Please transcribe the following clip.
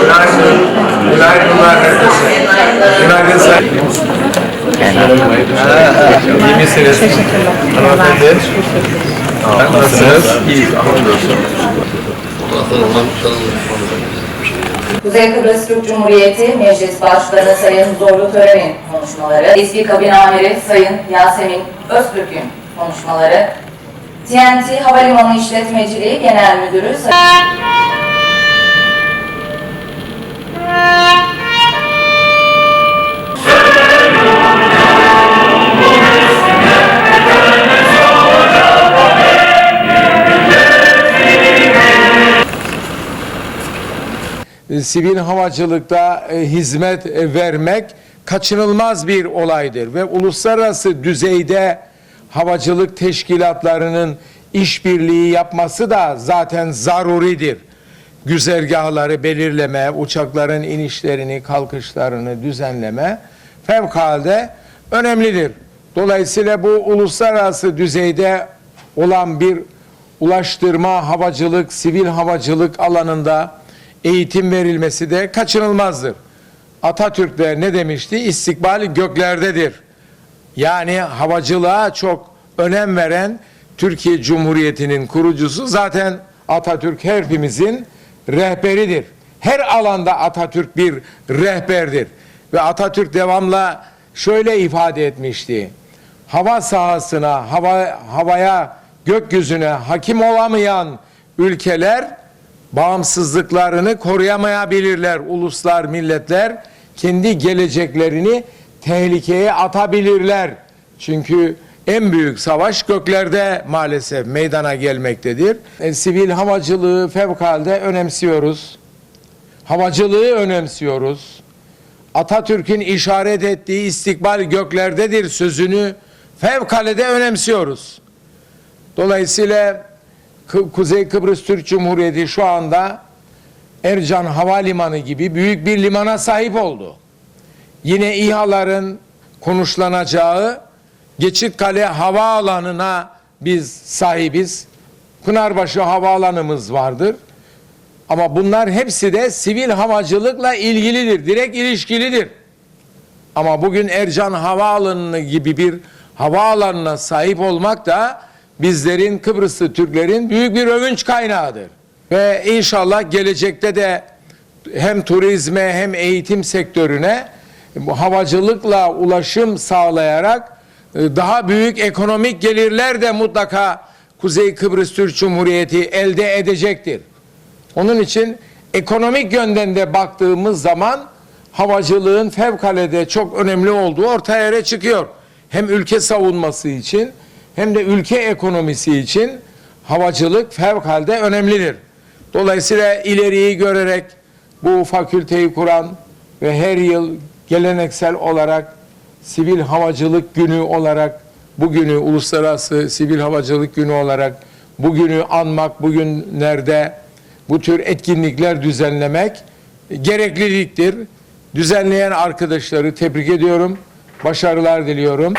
Günaydın. Kuzey Kıbrıs Türk Cumhuriyeti Meclis Başkanı Sayın Zorlu Tören'in konuşmaları, eski kabin amiri Sayın Yasemin Öztürk'ün konuşmaları, TNT Havalimanı İşletmeciliği Genel Müdürü Sayın sivil havacılıkta e, hizmet e, vermek kaçınılmaz bir olaydır ve uluslararası düzeyde havacılık teşkilatlarının işbirliği yapması da zaten zaruridir. Güzergahları belirleme, uçakların inişlerini, kalkışlarını düzenleme fevkalade önemlidir. Dolayısıyla bu uluslararası düzeyde olan bir ulaştırma, havacılık, sivil havacılık alanında eğitim verilmesi de kaçınılmazdır. Atatürk de ne demişti? İstikbal göklerdedir. Yani havacılığa çok önem veren Türkiye Cumhuriyeti'nin kurucusu zaten Atatürk hepimizin rehberidir. Her alanda Atatürk bir rehberdir. Ve Atatürk devamla şöyle ifade etmişti. Hava sahasına, hava, havaya, gökyüzüne hakim olamayan ülkeler bağımsızlıklarını koruyamayabilirler. Uluslar, milletler kendi geleceklerini tehlikeye atabilirler. Çünkü en büyük savaş göklerde maalesef meydana gelmektedir. E, sivil havacılığı fevkalade önemsiyoruz. Havacılığı önemsiyoruz. Atatürk'ün işaret ettiği istikbal göklerdedir sözünü fevkalade önemsiyoruz. Dolayısıyla Kuzey Kıbrıs Türk Cumhuriyeti şu anda Ercan Havalimanı gibi büyük bir limana sahip oldu. Yine İHA'ların konuşlanacağı Geçitkale Havaalanı'na biz sahibiz. Pınarbaşı Havaalanımız vardır. Ama bunlar hepsi de sivil havacılıkla ilgilidir, direkt ilişkilidir. Ama bugün Ercan Havaalanı gibi bir havaalanına sahip olmak da bizlerin Kıbrıslı Türklerin büyük bir övünç kaynağıdır. Ve inşallah gelecekte de hem turizme hem eğitim sektörüne havacılıkla ulaşım sağlayarak e, daha büyük ekonomik gelirler de mutlaka Kuzey Kıbrıs Türk Cumhuriyeti elde edecektir. Onun için ekonomik yönden de baktığımız zaman havacılığın fevkalade çok önemli olduğu ortaya çıkıyor. Hem ülke savunması için hem de ülke ekonomisi için havacılık fevkalade önemlidir. Dolayısıyla ileriyi görerek bu fakülteyi kuran ve her yıl geleneksel olarak Sivil Havacılık Günü olarak bugünü Uluslararası Sivil Havacılık Günü olarak bugünü anmak, bugünlerde bu tür etkinlikler düzenlemek gerekliliktir. Düzenleyen arkadaşları tebrik ediyorum. Başarılar diliyorum.